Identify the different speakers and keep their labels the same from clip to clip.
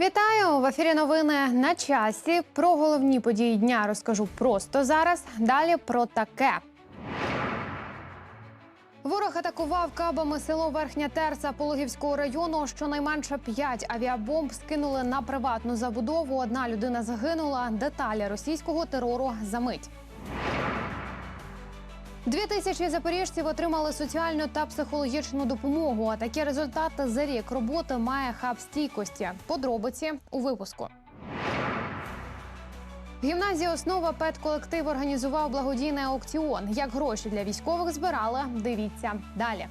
Speaker 1: Вітаю в ефірі. Новини на часі. Про головні події дня розкажу просто зараз. Далі про таке. Ворог атакував кабами село Верхня Терса Пологівського району. Щонайменше п'ять авіабомб скинули на приватну забудову. Одна людина загинула. Деталі російського терору за мить. Дві тисячі запоріжців отримали соціальну та психологічну допомогу. А такі результати за рік роботи має хаб стійкості. Подробиці у випуску. В гімназії основа педколектив організував благодійний аукціон. Як гроші для військових збирали, дивіться далі.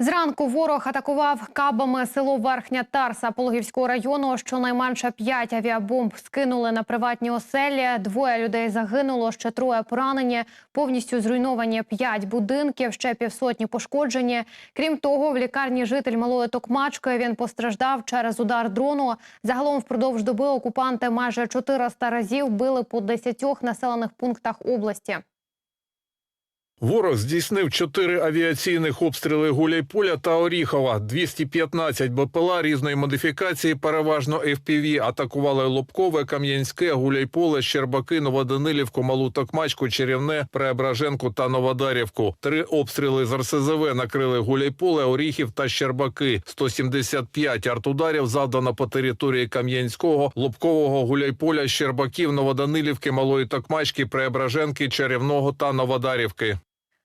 Speaker 1: Зранку ворог атакував кабами село Верхня Тарса Пологівського району. Щонайменше п'ять авіабомб скинули на приватні оселі. Двоє людей загинуло, ще троє поранені. Повністю зруйновані п'ять будинків, ще півсотні пошкоджені. Крім того, в лікарні житель малої Токмачки він постраждав через удар дрону. Загалом впродовж доби окупанти майже 400 разів били по 10 населених пунктах області.
Speaker 2: Ворог здійснив чотири авіаційних обстріли Гуляйполя та Оріхова. 215 БПЛА різної модифікації, переважно FPV, атакували Лобкове, Кам'янське, Гуляйполе, Щербаки, Новоданилівку, Малу Токмачку, Черівне, Преображенку та Новодарівку. Три обстріли з РСЗВ накрили Гуляйполе, Оріхів та Щербаки. 175 артударів завдано по території Кам'янського, Лобкового, Гуляйполя, Щербаків, Новоданилівки, Малої Токмачки, Преображенки, Черівного та Новодарівки.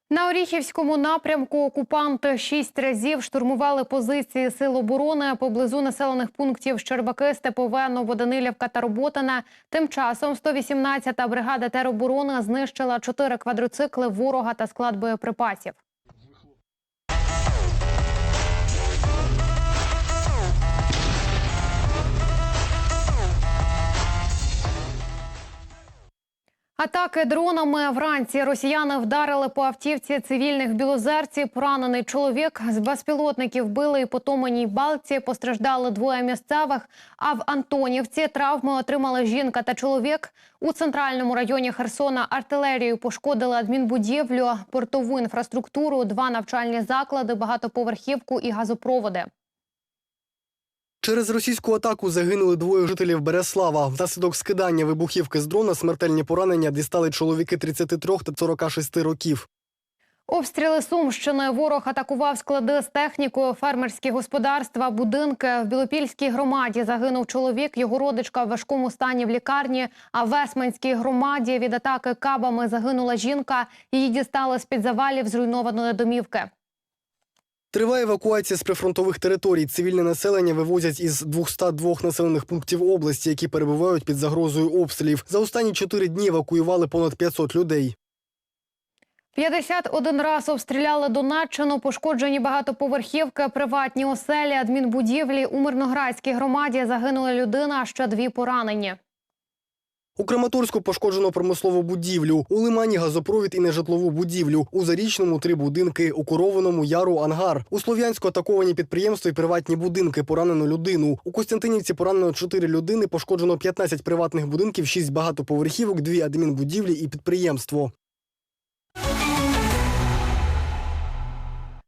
Speaker 1: На Оріхівському напрямку окупанти шість разів штурмували позиції сил оборони поблизу населених пунктів Щербаки, Степове, Новоданилівка та Роботина. Тим часом 118-та бригада тероборони знищила чотири квадроцикли ворога та склад боєприпасів. Атаки дронами вранці росіяни вдарили по автівці цивільних в білозерці. Поранений чоловік з безпілотників били і по Томаній балці. Постраждали двоє місцевих. А в Антонівці травми отримали жінка та чоловік. У центральному районі Херсона артилерією пошкодили адмінбудівлю, портову інфраструктуру, два навчальні заклади, багатоповерхівку і газопроводи.
Speaker 3: Через російську атаку загинули двоє жителів Береслава. Внаслідок скидання вибухівки з дрона смертельні поранення дістали чоловіки 33 та 46 років.
Speaker 1: Обстріли Сумщини. Ворог атакував склади з технікою, фермерські господарства, будинки. В Білопільській громаді загинув чоловік. Його родичка в важкому стані в лікарні. А в Весменській громаді від атаки кабами загинула жінка. Її дістали з під завалів зруйнованої домівки.
Speaker 3: Триває евакуація з прифронтових територій. Цивільне населення вивозять із 202 населених пунктів області, які перебувають під загрозою обстрілів. За останні чотири дні евакуювали понад 500 людей.
Speaker 1: 51 раз обстріляли Донеччину, пошкоджені багатоповерхівки, приватні оселі, адмінбудівлі. У Мирноградській громаді загинула людина, а ще дві поранені.
Speaker 3: У Краматорську пошкоджено промислову будівлю, у Лимані газопровід і нежитлову будівлю, у Зарічному три будинки, у Корованому яру ангар. У Слов'янську атаковані підприємства і приватні будинки, поранено людину. У Костянтинівці поранено 4 людини, пошкоджено 15 приватних будинків, 6 багатоповерхівок, 2 адмінбудівлі і підприємство.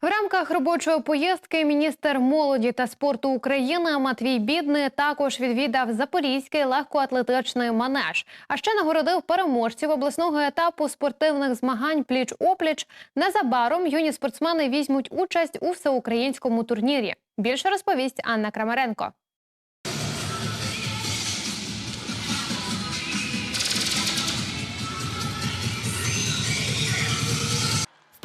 Speaker 1: В рамках робочої поїздки міністр молоді та спорту України Матвій Бідний також відвідав Запорізький легкоатлетичний манеж. А ще нагородив переможців обласного етапу спортивних змагань пліч опліч. Незабаром юні спортсмени візьмуть участь у всеукраїнському турнірі. Більше розповість Анна Крамаренко.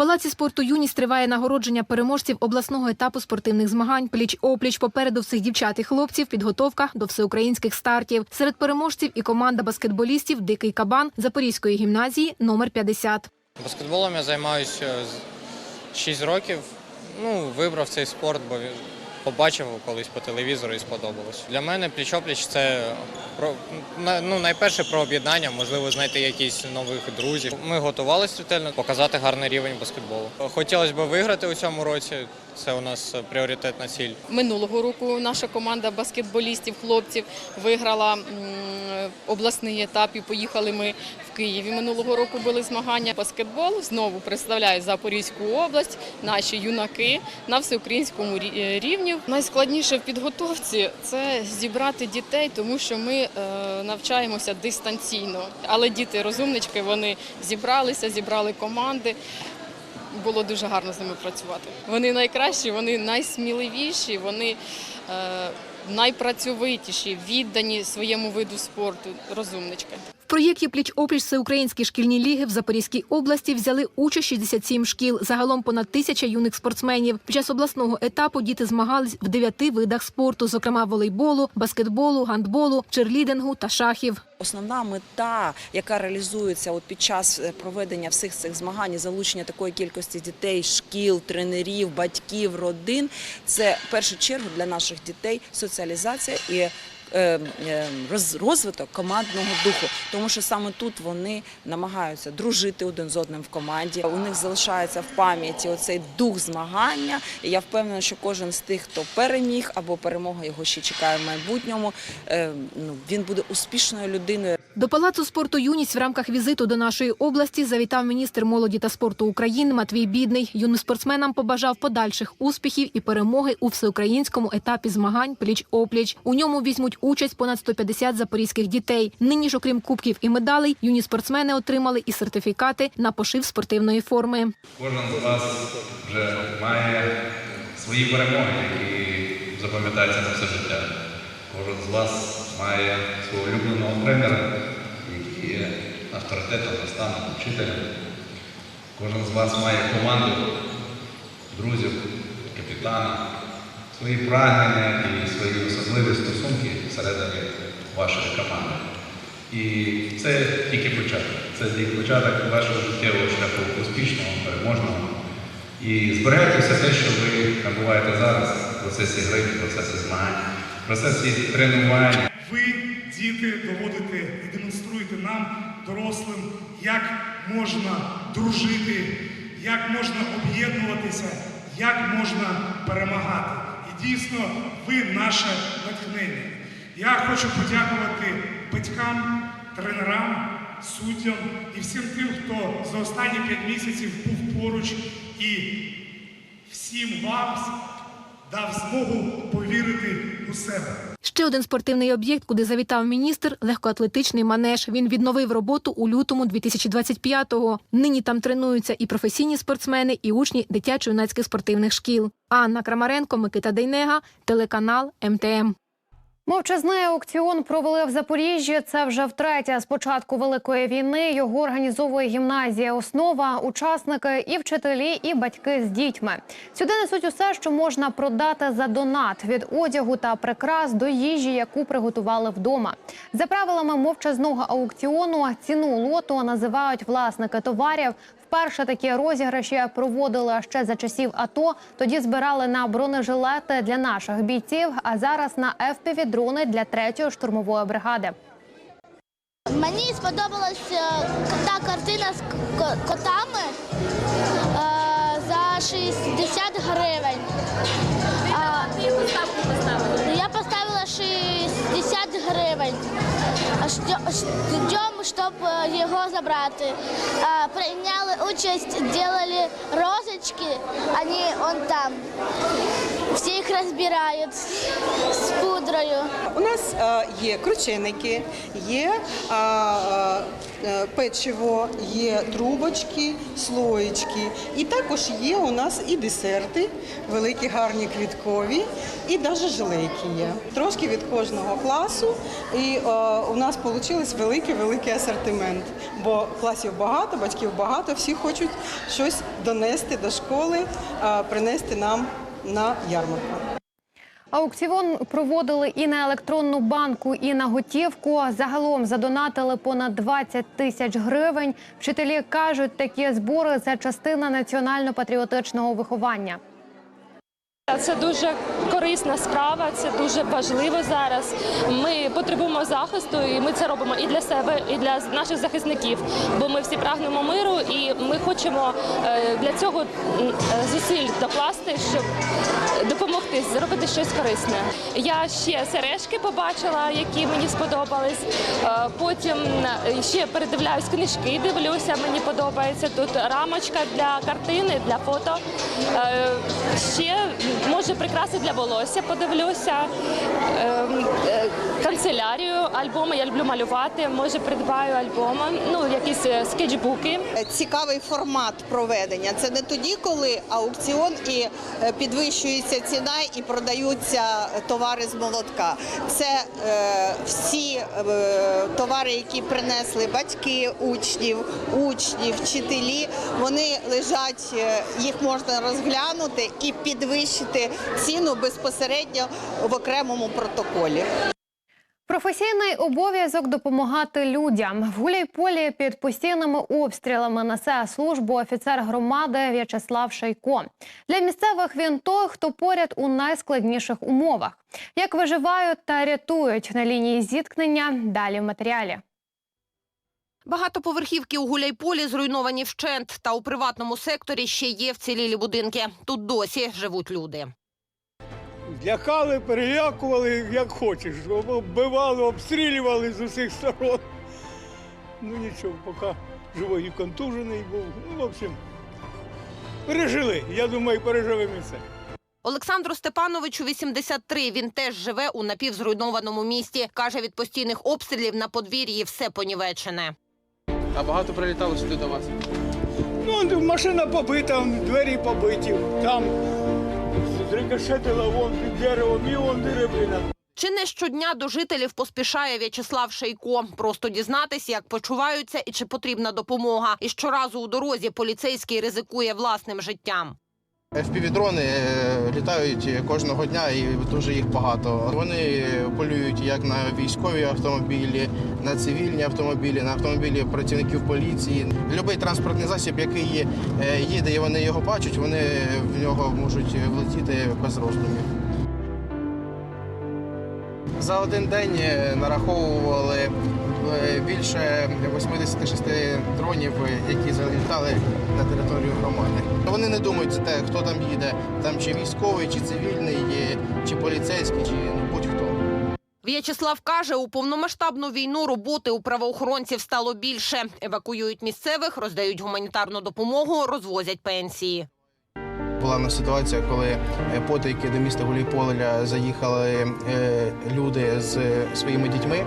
Speaker 4: Палаці спорту Юність триває нагородження переможців обласного етапу спортивних змагань. Пліч опліч попереду всіх дівчат і хлопців. Підготовка до всеукраїнських стартів. Серед переможців і команда баскетболістів Дикий кабан Запорізької гімназії номер 50.
Speaker 5: Баскетболом я займаюся 6 років. Ну, вибрав цей спорт, бо побачив колись по телевізору і сподобалось. Для мене пліч-опліч це про ну, найперше про об'єднання, можливо, знайти якісь нових друзів. Ми готувалися показати гарний рівень баскетболу. Хотілося б виграти у цьому році. Це у нас пріоритетна ціль.
Speaker 6: Минулого року наша команда баскетболістів, хлопців виграла обласний етап і поїхали ми в Києві. Минулого року були змагання баскетбол. Знову представляють Запорізьку область, наші юнаки на всеукраїнському е, рівні. Найскладніше в підготовці це зібрати дітей, тому що ми е, навчаємося дистанційно. Але діти розумнички, вони зібралися, зібрали команди. Було дуже гарно з ними працювати. Вони найкращі, вони найсміливіші, вони е, найпрацьовитіші, віддані своєму виду спорту, розумнички.
Speaker 4: Проєкті Пліч-опліч Всеукраїнські шкільні ліги в Запорізькій області взяли участь 67 шкіл, загалом понад тисяча юних спортсменів. Під час обласного етапу діти змагались в дев'яти видах спорту, зокрема волейболу, баскетболу, гандболу, черлідингу та шахів.
Speaker 7: Основна мета, яка реалізується от під час е, проведення всіх цих змагань, залучення такої кількості дітей, шкіл, тренерів, батьків, родин, це в першу чергу для наших дітей соціалізація і розвиток командного духу, тому що саме тут вони намагаються дружити один з одним в команді. У них залишається в пам'яті оцей дух змагання. І я впевнена, що кожен з тих, хто переміг або перемога його ще чекає в майбутньому, е, ну він буде успішною людиною.
Speaker 4: До палацу спорту юність в рамках візиту до нашої області завітав міністр молоді та спорту України Матвій Бідний. Юним спортсменам побажав подальших успіхів і перемоги у всеукраїнському етапі змагань пліч-опліч. У ньому візьмуть участь понад 150 запорізьких дітей. Нині ж, окрім кубків і медалей, юні спортсмени отримали і сертифікати на пошив спортивної форми.
Speaker 8: Кожен з вас вже має свої перемоги, які запам'ятаються на все життя. Кожен з вас має свого улюбленого тренера, який є авторитетом, наставником, вчителем. Кожен з вас має команду друзів, капітана, свої прагнення і свої особливі стосунки всередині вашої команди. І це тільки початок. Це тільки початок вашого життєвого шляху успішного, переможного. І зберігайте все те, що ви набуваєте зараз в процесі гри, в процесі змагань, в процесі тренувань.
Speaker 9: Ви, діти, доводите і демонструєте нам, дорослим, як можна дружити, як можна об'єднуватися, як можна перемагати. І дійсно, ви наше натхнення. Я хочу подякувати батькам, тренерам, суддям і всім тим, хто за останні п'ять місяців був поруч і всім вам дав змогу повірити у себе.
Speaker 4: Ще один спортивний об'єкт, куди завітав міністр – легкоатлетичний манеж. Він відновив роботу у лютому 2025-го. Нині там тренуються і професійні спортсмени, і учні дитячо-юнацьких спортивних шкіл. Анна Крамаренко, Микита Дейнега, телеканал МТМ.
Speaker 1: Мовчазний аукціон провели в Запоріжжі. Це вже втретє з початку великої війни. Його організовує гімназія. Основа, учасники і вчителі, і батьки з дітьми. Сюди несуть усе, що можна продати за донат від одягу та прикрас до їжі, яку приготували вдома. За правилами мовчазного аукціону ціну лоту називають власники товарів. Вперше такі розіграші проводили ще за часів АТО. Тоді збирали на бронежилети для наших бійців, а зараз на fpv дрони для третьої штурмової бригади.
Speaker 10: Мені сподобалась е, та картина з котами е, за 60 гривень. Я поставила 60 гривень. Щоб е, його забрати. А, Прийняли участь, робили розочки, вони он там. Всі їх розбирають з пудрою.
Speaker 11: У нас є крученики, є е, печиво, є трубочки, слоєчки. І також є у нас і десерти, великі, гарні квіткові, і навіть жилейки є. Трошки від кожного класу. І е, у нас вийшов великий-великий асортимент. Бо класів багато, батьків багато, всі хочуть щось донести до школи, принести нам на ярмарку.
Speaker 1: Аукціон проводили і на електронну банку, і на готівку. Загалом задонатили понад 20 тисяч гривень. Вчителі кажуть, такі збори це частина національно-патріотичного виховання.
Speaker 12: Це дуже корисна справа, це дуже важливо зараз. Ми потребуємо захисту, і ми це робимо і для себе, і для наших захисників. Бо ми всі прагнемо миру, і ми хочемо е, для цього е, зусиль докласти, щоб допомогти зробити щось корисне. Я ще сережки побачила, які мені сподобались. Е, Потім ще передивляюсь книжки, дивлюся, мені подобається. Тут рамочка для картини, для фото. Ще може прикраси для волосся подивлюся. Е, е, Канцелярію, альбоми. Я люблю малювати. Може, придбаю альбоми, ну якісь е, скетчбуки.
Speaker 11: Цікавий формат проведення. Це не тоді, коли аукціон і е, підвищується ціна і продаються товари з молотка. Це е, всі е, товари, які принесли батьки учнів, учні, вчителі. Вони лежать, е, їх можна розглянути і підвищити ціну безпосередньо в окремому протоколі.
Speaker 1: Професійний обов'язок допомагати людям. В Гуляйполі під постійними обстрілами несе службу офіцер громади В'ячеслав Шайко. Для місцевих він той, хто поряд у найскладніших умовах. Як виживають та рятують на лінії зіткнення, далі в матеріалі.
Speaker 13: Багатоповерхівки у Гуляйполі зруйновані вщент, та у приватному секторі ще є вцілілі будинки. Тут досі живуть люди.
Speaker 14: Лякали, перелякували, як хочеш. Вбивали, обстрілювали з усіх сторон. Ну нічого, поки живий і контужений був. Ну, в общем, пережили. Я думаю, переживемо і це.
Speaker 13: Олександру Степановичу 83. Він теж живе у напівзруйнованому місті. Каже, від постійних обстрілів на подвір'ї все понівечене.
Speaker 15: А багато прилітало сюди до вас?
Speaker 14: Ну, машина побита, двері побиті, там зрикошетила вон під деревом і вон деревина.
Speaker 13: Чи не щодня до жителів поспішає В'ячеслав Шейко? Просто дізнатися, як почуваються і чи потрібна допомога. І щоразу у дорозі поліцейський ризикує власним життям.
Speaker 15: FPV-дрони е, літають кожного дня і дуже їх багато. Вони полюють як на військові автомобілі, на цивільні автомобілі, на автомобілі працівників поліції. Любий транспортний засіб, який е, їде і вони його бачать, вони в нього можуть влетіти без роздумів. За один день е, нараховували більше 86 дронів, е, які залітали на територію громади. Вони не думають за те, хто там їде, там чи військовий, чи цивільний, е, чи поліцейський, чи ну, будь-хто.
Speaker 13: В'ячеслав каже, у повномасштабну війну роботи у правоохоронців стало більше. Евакуюють місцевих, роздають гуманітарну допомогу, розвозять пенсії.
Speaker 15: Була на ситуація, коли е, потайки до міста Гулійполя заїхали е, люди з своїми дітьми.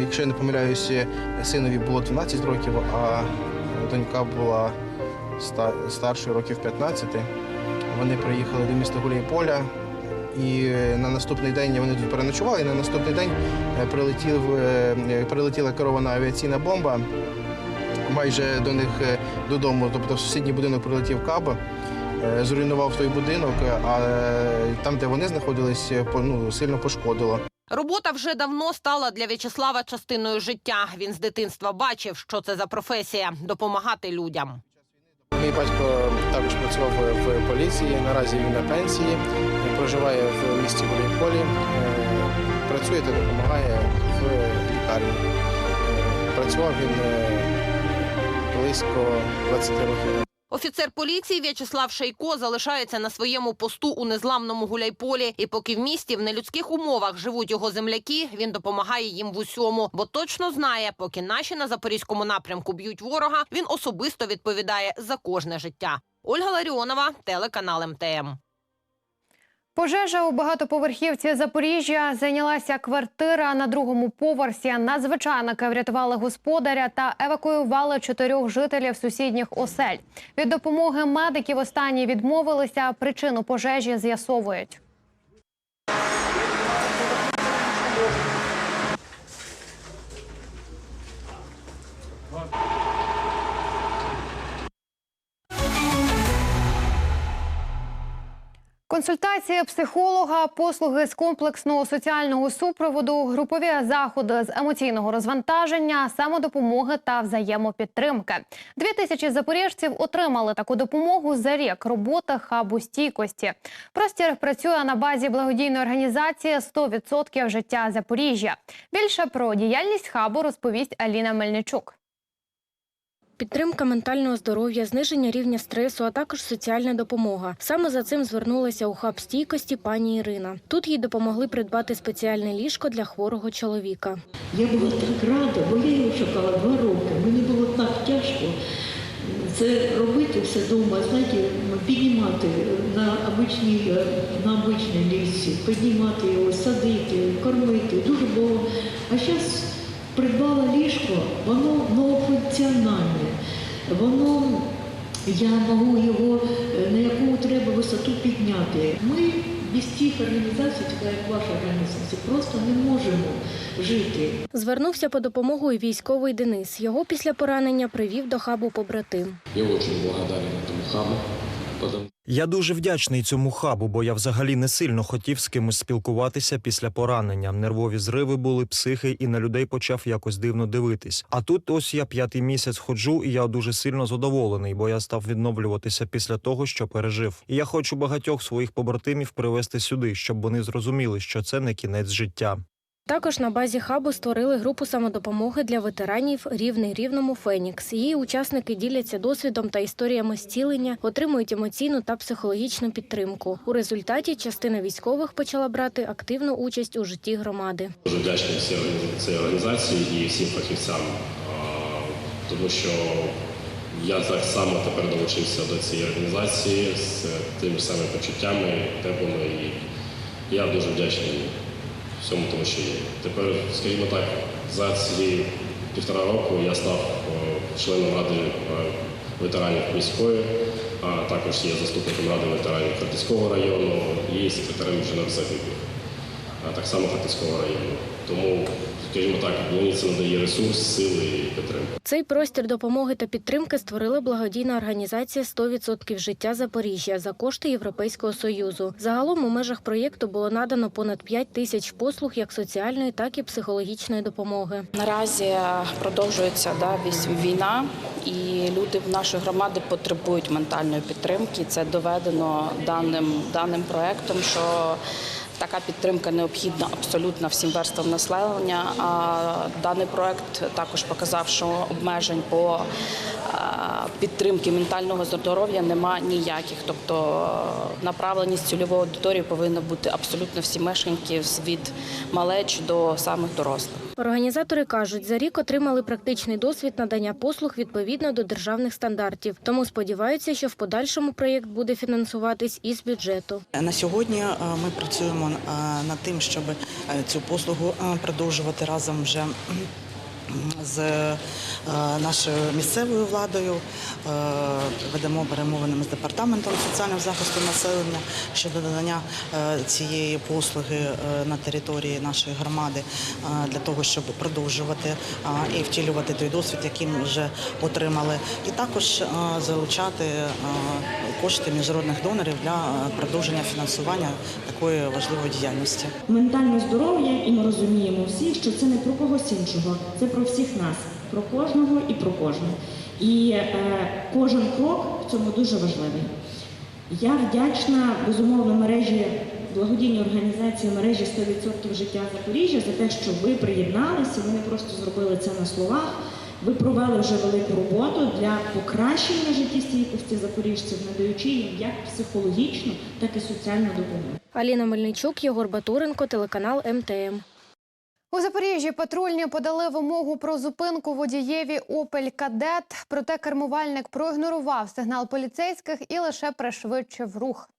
Speaker 15: Якщо я не помиляюся, синові було 12 років, а донька була старшою років 15. Вони приїхали до міста Гулійполя. І на наступний день вони тут переночували. І на наступний день е, прилетів, е, прилетіла керована авіаційна бомба майже до них е, додому. Тобто в сусідній будинок прилетів каб, зруйнував той будинок, а там, де вони знаходились, ну, сильно пошкодило.
Speaker 13: Робота вже давно стала для В'ячеслава частиною життя. Він з дитинства бачив, що це за професія допомагати людям.
Speaker 15: Мій батько також працював в поліції. Наразі він на пенсії, проживає в місті Гулійполі, е, працює та допомагає в лікарні. Е, Працював він е, близько 20 років.
Speaker 13: Офіцер поліції В'ячеслав Шейко залишається на своєму посту у незламному гуляйполі. І поки в місті в нелюдських умовах живуть його земляки, він допомагає їм в усьому, бо точно знає, поки наші на запорізькому напрямку б'ють ворога, він особисто відповідає за кожне життя. Ольга Ларіонова, телеканал МТМ.
Speaker 1: Пожежа у багатоповерхівці Запоріжжя зайнялася квартира на другому поверсі. Надзвичайники врятували господаря та евакуювали чотирьох жителів сусідніх осель. Від допомоги медиків останні відмовилися. Причину пожежі з'ясовують. Консультації психолога, послуги з комплексного соціального супроводу, групові заходи з емоційного розвантаження, самодопомоги та взаємопідтримки. Дві тисячі запоріжців отримали таку допомогу за рік роботи хабу стійкості. Простір працює на базі благодійної організації «100% життя Запоріжжя. Більше про діяльність хабу розповість Аліна Мельничук.
Speaker 16: Підтримка ментального здоров'я, зниження рівня стресу, а також соціальна допомога. Саме за цим звернулася у хаб стійкості пані Ірина. Тут їй допомогли придбати спеціальне ліжко для хворого чоловіка.
Speaker 17: Я була так рада, бо я його чекала два роки. Мені було так тяжко це робити все вдома, знаєте, піднімати на обичній, на обичній лісі, піднімати його, садити, кормити. Дуже було. А зараз придбала ліжко, воно новофункціональне, воно я можу його е, на яку треба висоту підняти. Ми без тих організацій, така як ваша організація, просто не можемо жити.
Speaker 16: Звернувся по допомогу і військовий Денис. Його після поранення привів до хабу побратим.
Speaker 18: Я очень благодарен тому хабу.
Speaker 19: Я дуже вдячний цьому хабу, бо я взагалі не сильно хотів з кимось спілкуватися після поранення. Нервові зриви були, психи, і на людей почав якось дивно дивитись. А тут ось я п'ятий місяць ходжу, і я дуже сильно задоволений, бо я став відновлюватися після того, що пережив. І я хочу багатьох своїх побратимів привезти сюди, щоб вони зрозуміли, що це не кінець життя.
Speaker 16: Також на базі хабу створили групу самодопомоги для ветеранів рівний рівному Фенікс. Її учасники діляться досвідом та історіями зцілення, отримують емоційну та психологічну підтримку. У результаті частина військових почала брати активну участь у житті громади.
Speaker 18: Дуже вдячний цій організації і всім фахівцям, тому що я так само тепер долучився до цієї організації з тими самими почуттями, теплими. І я дуже вдячний всьому тому, що є. Тепер, скажімо так, за ці півтора року я став е, членом ради е, ветеранів міської, а також є заступником ради ветеранів Хартицького району і секретарем жінок загиблих а так само Хартицького району. Тому, скажімо так, мені це надає ресурс, сили і підтримку.
Speaker 16: Цей простір допомоги та підтримки створила благодійна організація «100% життя Запоріжжя за кошти Європейського союзу. Загалом у межах проєкту було надано понад 5 тисяч послуг як соціальної, так і психологічної допомоги.
Speaker 20: Наразі продовжується да, вісь- війна, і люди в нашої громади потребують ментальної підтримки. Це доведено даним, даним проектом, що така підтримка необхідна абсолютно всім верствам населення. Даний проект також показав, що обмежень по е, підтримки ментального здоров'я нема ніяких. Тобто е, направленість цільової аудиторії повинна бути абсолютно всі мешканки від малеч до самих дорослих.
Speaker 16: Організатори кажуть, за рік отримали практичний досвід надання послуг відповідно до державних стандартів. Тому сподіваються, що в подальшому проєкт буде фінансуватись із бюджету.
Speaker 21: На сьогодні е, ми працюємо е, над тим, щоб е, цю послугу продовжувати разом вже з е, нашою місцевою владою. Е, Ведемо перемовини з департаментом соціального захисту населення щодо надання е, цієї послуги на території нашої громади для того, щоб продовжувати і втілювати той досвід, який ми вже отримали, і також залучати кошти міжнародних донорів для продовження фінансування такої важливої діяльності.
Speaker 22: Ментальне здоров'я, і ми розуміємо всі, що це не про когось іншого, це про всіх нас, про кожного і про кожну. І е, кожен крок в цьому дуже важливий. Я вдячна безумовно мережі благодійній організації мережі 100% життя Запоріжжя за те, що ви приєдналися. Ви не просто зробили це на словах. Ви провели вже велику роботу для покращення життєстійкості запоріжців, надаючи їм як психологічну, так і соціальну допомогу.
Speaker 16: Аліна Мельничук, Єгор Батуренко, телеканал МТМ.
Speaker 1: У Запоріжжі патрульні подали вимогу про зупинку водієві «Опель Кадет», проте кермувальник проігнорував сигнал поліцейських і лише пришвидшив рух.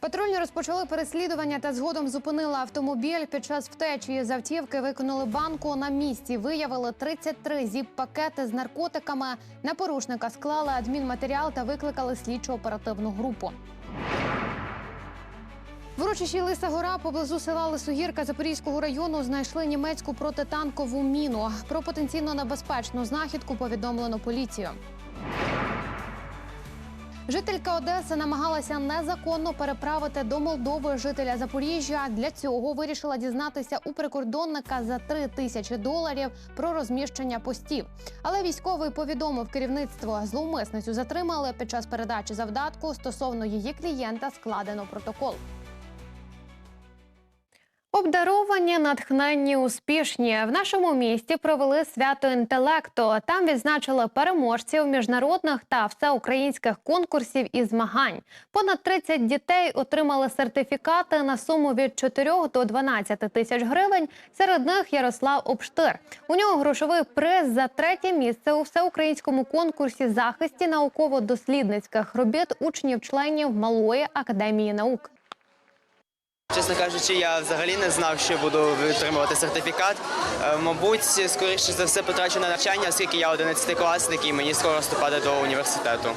Speaker 1: Патрульні розпочали переслідування та згодом зупинили автомобіль. Під час втечі з автівки виконали банку на місці. Виявили 33 зіп-пакети з наркотиками. На порушника склали адмінматеріал та викликали слідчо-оперативну групу. В урочищі Лиса Гора поблизу села Лисогірка Запорізького району знайшли німецьку протитанкову міну. Про потенційно небезпечну знахідку повідомлено поліцію. Жителька Одеси намагалася незаконно переправити до Молдови жителя Запоріжжя. Для цього вирішила дізнатися у прикордонника за 3 тисячі доларів про розміщення постів. Але військовий повідомив керівництво. Зловмисницю затримали під час передачі завдатку. Стосовно її клієнта складено протокол. Обдаровані, натхненні, успішні в нашому місті провели свято інтелекту. Там відзначили переможців міжнародних та всеукраїнських конкурсів і змагань. Понад 30 дітей отримали сертифікати на суму від 4 до 12 тисяч гривень. Серед них Ярослав Обштир. У нього грошовий приз за третє місце у всеукраїнському конкурсі захисті науково-дослідницьких робіт учнів-членів Малої академії наук.
Speaker 23: Чесно кажучи, я взагалі не знав, що буду отримувати сертифікат. Е, Мабуть, скоріше за все потрачу на навчання, оскільки я 11-класник і мені скоро вступати до університету.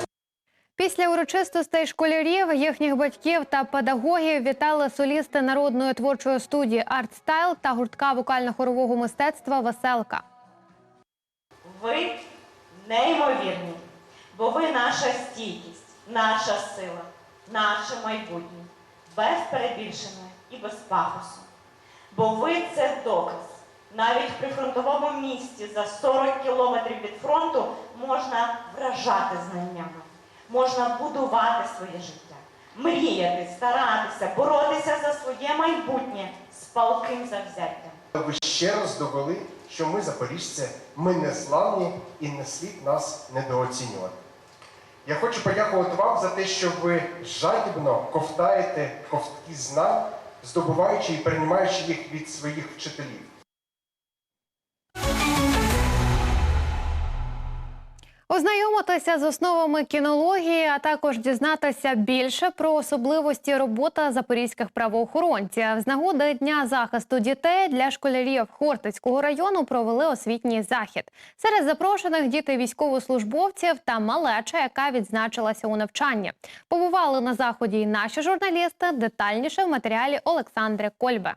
Speaker 1: Після урочистостей школярів, їхніх батьків та педагогів вітали солісти народної творчої студії «Артстайл» та гуртка вокально-хорового мистецтва Веселка.
Speaker 24: Ви неймовірні, бо ви наша стійкість, наша сила, наше майбутнє, без перебільшення і без пафосу. Бо ви це доказ. Навіть в прифронтовому місті за 40 кілометрів від фронту можна вражати знаннями, можна будувати своє життя, мріяти, старатися, боротися за своє майбутнє з палким завзяттям.
Speaker 25: Ви ще раз довели, що ми, запоріжці, ми не славні і не слід нас недооцінювати. Я хочу подякувати вам за те, що ви жадібно ковтаєте ковтки знань, здобуваючи і приймаючи їх від своїх вчителів.
Speaker 1: Ознайомитися з основами кінології, а також дізнатися більше про особливості роботи запорізьких правоохоронців. З нагоди дня захисту дітей для школярів Хортицького району провели освітній захід. Серед запрошених діти військовослужбовців та малеча, яка відзначилася у навчанні. Побували на заході і наші журналісти. Детальніше в матеріалі Олександри Кольбе.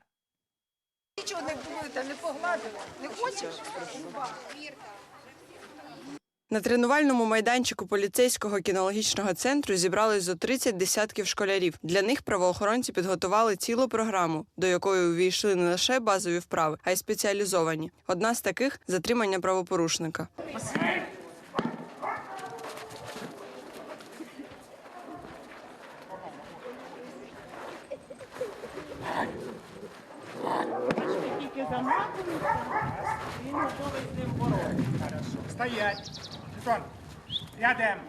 Speaker 26: Нічого не будете, не погладили. Не хочеш?
Speaker 27: На тренувальному майданчику поліцейського кінологічного центру зібрались зо 30 десятків школярів. Для них правоохоронці підготували цілу програму, до якої увійшли не лише базові вправи, а й спеціалізовані. Одна з таких затримання правопорушника.
Speaker 26: Він готовий з ним.
Speaker 28: Стоять. Антон, рядом.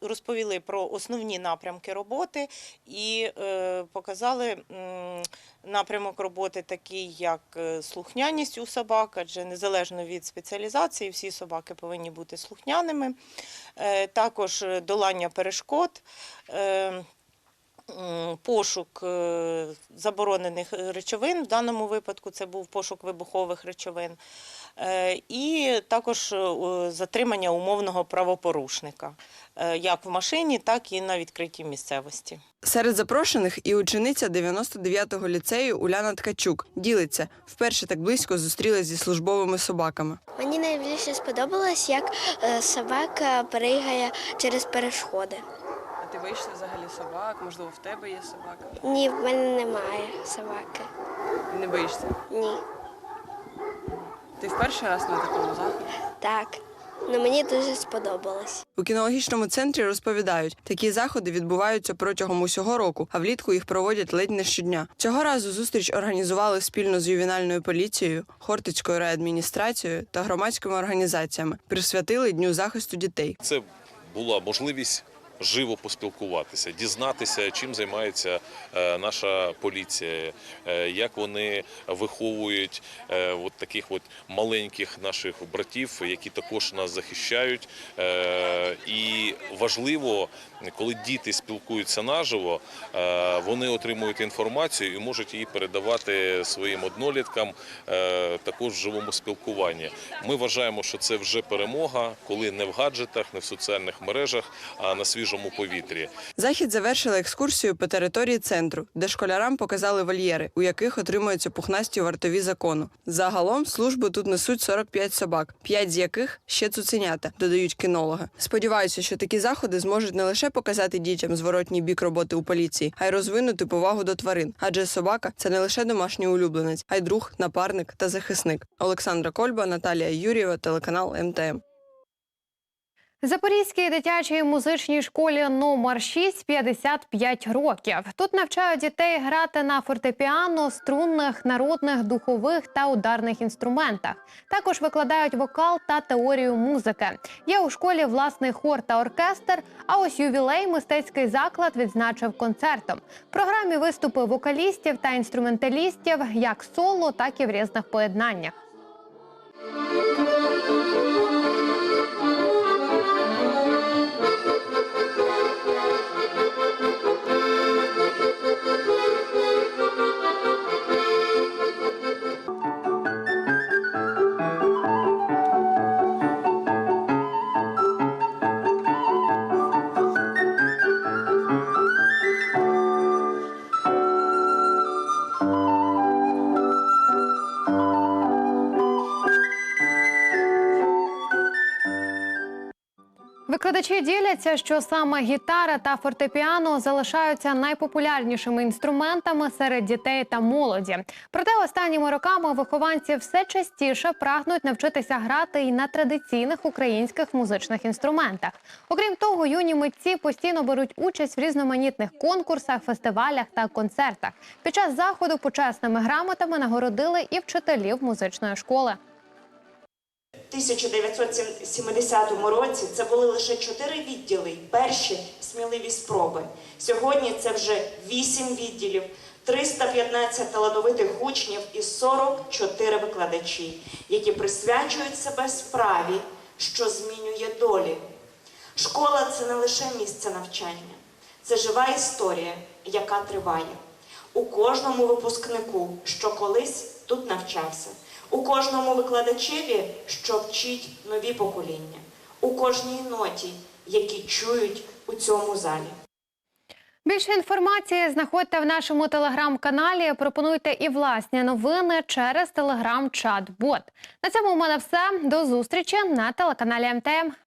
Speaker 29: розповіли про основні напрямки роботи і е, показали напрямок роботи такий, як е, слухняність у собак, адже незалежно від спеціалізації, всі собаки повинні бути слухняними. Е, також долання перешкод. Е, Пошук е, заборонених речовин, в даному випадку це був пошук вибухових речовин, Е, і також е, затримання умовного правопорушника, е, як в машині, так і на відкритій місцевості.
Speaker 27: Серед запрошених і учениця 99-го ліцею Уляна Ткачук ділиться вперше так близько зустрілась зі службовими собаками.
Speaker 10: Мені найбільше сподобалось, як е, собака перегає через перешкоди.
Speaker 27: Вийшла взагалі собак? Можливо, в тебе є собака?
Speaker 10: Ні, в мене немає собаки.
Speaker 27: Не боїшся?
Speaker 10: Ні.
Speaker 27: Ти в перший раз на такому заході?
Speaker 10: Так. Ну мені дуже сподобалось.
Speaker 27: У кінологічному центрі розповідають, такі заходи відбуваються протягом усього року, а влітку їх проводять ледь не щодня. Цього разу зустріч організували спільно з ювенальною поліцією, Хортицькою райадміністрацією та громадськими організаціями. Присвятили дню захисту дітей.
Speaker 30: Це була можливість живо поспілкуватися, дізнатися, чим займається е, наша поліція, е, як вони виховують е, от таких от маленьких наших братів, які також нас захищають. І важливо коли діти спілкуються наживо, е, вони отримують інформацію і можуть її передавати своїм одноліткам е, також в живому спілкуванні. Ми вважаємо, що це вже перемога, коли не в гаджетах, не в соціальних мережах, а на свіжому повітрі.
Speaker 27: Захід завершили екскурсію по території центру, де школярам показали вольєри, у яких отримуються пухнасті вартові закону. Загалом службу тут несуть 45 собак, 5 з яких ще цуценята, додають кінологи. Сподіваюся, що такі заходи зможуть не лише показати дітям зворотній бік роботи у поліції, а й розвинути повагу до тварин. Адже собака це не лише домашній улюбленець, а й друг, напарник та захисник. Олександра Кольба, Наталія Юрієва, телеканал МТМ.
Speaker 1: Запорізькій дитячій музичній школі номер 6 55 років. Тут навчають дітей грати на фортепіано, струнних, народних, духових та ударних інструментах. Також викладають вокал та теорію музики. Є у школі власний хор та оркестр. А ось ювілей мистецький заклад відзначив концертом. В програмі виступи вокалістів та інструменталістів як соло, так і в різних поєднаннях. Викладачі діляться, що саме гітара та фортепіано залишаються найпопулярнішими інструментами серед дітей та молоді. Проте останніми роками вихованці все частіше прагнуть навчитися грати і на традиційних українських музичних інструментах. Окрім того, юні митці постійно беруть участь в різноманітних конкурсах, фестивалях та концертах. Під час заходу почесними грамотами нагородили і вчителів музичної школи.
Speaker 24: 1970 році це були лише чотири відділи, перші сміливі спроби. Сьогодні це вже вісім відділів, 315 талановитих учнів і 44 викладачі, які присвячують себе справі, що змінює долі. Школа це не лише місце навчання, це жива історія, яка триває. У кожному випускнику, що колись тут навчався, у кожному викладачеві, що вчить нові покоління, у кожній ноті, які чують у цьому залі.
Speaker 1: Більше інформації знаходьте в нашому телеграм-каналі. Пропонуйте і власні новини через телеграм-чат-бот. На цьому у мене все. До зустрічі на телеканалі МТМ.